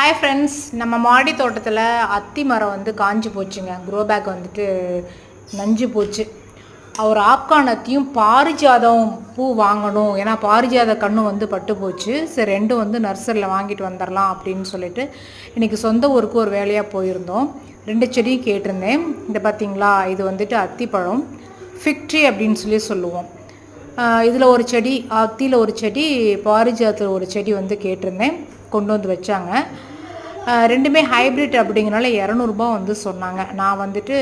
Hi friends நம்ம மாடி தோட்டத்தில் அத்தி மரம் வந்து காஞ்சி போச்சுங்க. க்ரோ பேக் வந்துட்டு நஞ்சு போச்சு. அவர் ஆப்கான் அத்தியும் பாரிஜாதம் பூ வாங்கணும். ஏன்னா பாரிஜாத கண்ணும் வந்து பட்டு போச்சு. சரி ரெண்டும் வந்து நர்சரியில் வாங்கிட்டு வந்துடலாம் அப்படின்னு சொல்லிட்டு இன்றைக்கி சொந்த ஊருக்கு ஒரு வேலையாக போயிருந்தோம். ரெண்டு செடியும் கேட்டிருந்தேன். இந்த பார்த்தீங்களா இது வந்துட்டு அத்திப்பழம் ஃபிக்ட்ரி அப்படின்னு சொல்லி சொல்லுவோம். இதில் ஒரு செடி அத்தியில் ஒரு செடி பாரிஜாத்தில் ஒரு செடி வந்து கேட்டிருந்தேன். கொண்டு வந்து வச்சாங்க. ரெண்டுமே ஹைப்ரிட் அப்படிங்கிறனால இரநூறுபா வந்து சொன்னாங்க. நான் வந்துட்டு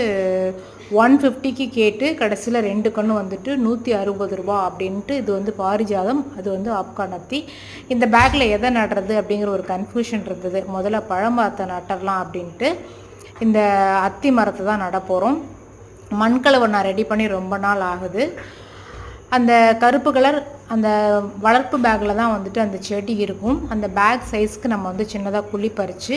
ஒன் ஃபிஃப்டிக்கு கேட்டு கடைசியில் ரெண்டு கன்று வந்துட்டு நூற்றி அறுபது ரூபா அப்படின்ட்டு இது வந்து பாரிஜாதம் அது வந்து ஆப்கான் அத்தி இந்த பேக்கில் எதை நடுறது அப்படிங்கிற ஒரு கன்ஃபியூஷன் இருந்தது. முதல்ல பழமரத்தை நட்டரலாம் அப்படின்ட்டு இந்த அத்தி மரத்தை தான் நட போகிறோம் மண்கலவை நான் ரெடி பண்ணி ரொம்ப நாள் ஆகுது. அந்த கருப்பு கலர் அந்த வளர்ப்பு பேக்கில் தான் வந்துட்டு அந்த செடி இருக்கும். அந்த பேக் சைஸ்க்கு நம்ம வந்து சின்னதாக குழி பறித்து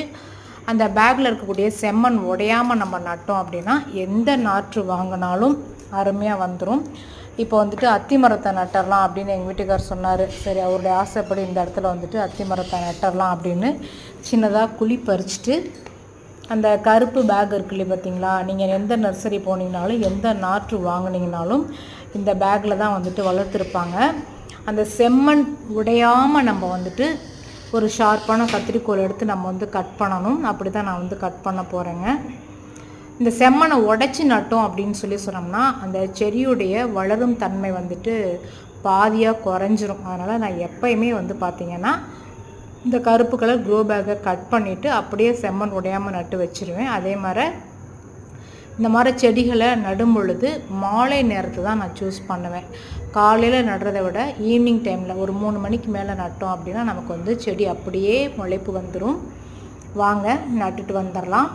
அந்த பேக்கில் இருக்கக்கூடிய செம்மண் உடையாமல் நம்ம நட்டோம் அப்படின்னா எந்த நாற்று வாங்கினாலும் அருமையாக வந்துடும் இப்போ வந்துட்டு அத்தி மரத்தை நட்டரலாம் அப்படின்னு எங்கள் வீட்டுக்கார் சொன்னார். சரி அவருடைய ஆசைப்படி இந்த இடத்துல வந்துட்டு அத்தி மரத்தை நட்டரலாம் அப்படின்னு சின்னதாக குழி பறிச்சுட்டு அந்த கருப்பு பேக் இருக்குல்லையே பார்த்தீங்களா நீங்கள் எந்த நர்சரி போனீங்கனாலும் எந்த நாற்று வாங்கினீங்கனாலும் இந்த பேக்கில் தான் வந்துட்டு வளர்த்துருப்பாங்க. அந்த செம்மண் உடையாமல் நம்ம வந்துட்டு ஒரு ஷார்ப்பான கத்திரிக்கோல் எடுத்து நம்ம வந்து கட் பண்ணணும். அப்படி தான் நான் வந்து கட் பண்ண போகிறேங்க இந்த செம்மண்ணை உடச்சி நட்டோம் அப்படின்னு சொல்லி சொன்னோம்னா அந்த செடியுடைய வளரும் தன்மை வந்துட்டு பாதியாக குறைஞ்சிரும். அதனால் நான் எப்பயுமே வந்து பார்த்திங்கன்னா இந்த கருப்பு கலர் க்ரோ பேக்கை கட் பண்ணிவிட்டு அப்படியே செம்மண் உடையாமல் நட்டு வச்சிருவேன். அதே மாதிரி இந்த மாதிரி செடிகளை நடும் பொழுது மாலை நேரத்தை தான் நான் சூஸ் பண்ணுவேன். காலையில் நடுறதை விட ஈவினிங் டைமில் ஒரு மூணு மணிக்கு மேலே நட்டோம் அப்படின்னா நமக்கு வந்து செடி அப்படியே முளைப்பு வந்துடும் வாங்க நட்டுட்டு வந்துடலாம்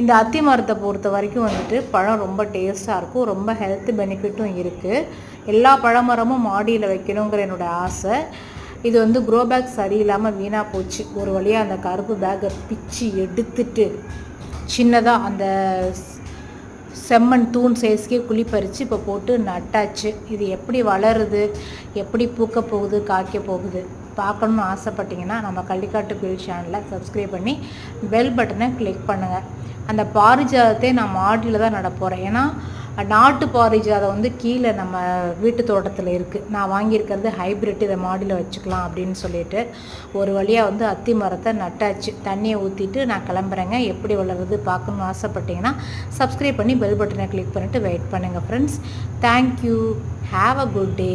இந்த அத்தி மரத்தை பொறுத்த வரைக்கும் வந்துட்டு பழம் ரொம்ப டேஸ்ட்டாக இருக்கும். ரொம்ப ஹெல்த் பெனிஃபிட்டும் இருக்குது எல்லா பழமரமும் மாடியில் வைக்கணுங்கிற என்னோடய ஆசை. இது வந்து க்ரோ பேக் சரியில்லாமல் வீணாக போச்சு. ஒரு வழியாக அந்த கருப்பு பேக்கை பிச்சு எடுத்துட்டு சின்னதாக அந்த செம்மண் தூண் சைஸ்க்கே குழி பறித்து இப்போ போட்டு நட்டாச்சு. இது எப்படி வளருது? எப்படி பூக்க போகுது? காய்க்க போகுது? பார்க்கணுன்னு ஆசைப்பட்டிங்கன்னா நம்ம கள்ளிக்காட்டு குயில் சேனலை சப்ஸ்கிரைப் பண்ணி பெல் பட்டனை கிளிக் பண்ணுங்கள் அந்த பாரிஜாதத்தை நான் மாடியில் தான் நட போகிறேன் ஏன்னா நாட்டு பாரிஜாதம் வந்து கீழே நம்ம வீட்டு தோட்டத்தில் இருக்குது நான் வாங்கியிருக்கிறது ஹைப்ரிட் இதை மாடியில் வச்சுக்கலாம் அப்படின்னு சொல்லிட்டு ஒரு வழியாக வந்து அத்தி மரத்தை நட்டாச்சு. தண்ணியை ஊற்றிட்டு நான் கிளம்புறேங்க. எப்படி வளருது பார்க்கணுன்னு ஆசைப்பட்டீங்கன்னா சப்ஸ்கிரைப் பண்ணி பெல் பட்டனை கிளிக் பண்ணிவிட்டு வெயிட் பண்ணுங்கள் friends thank you have a good day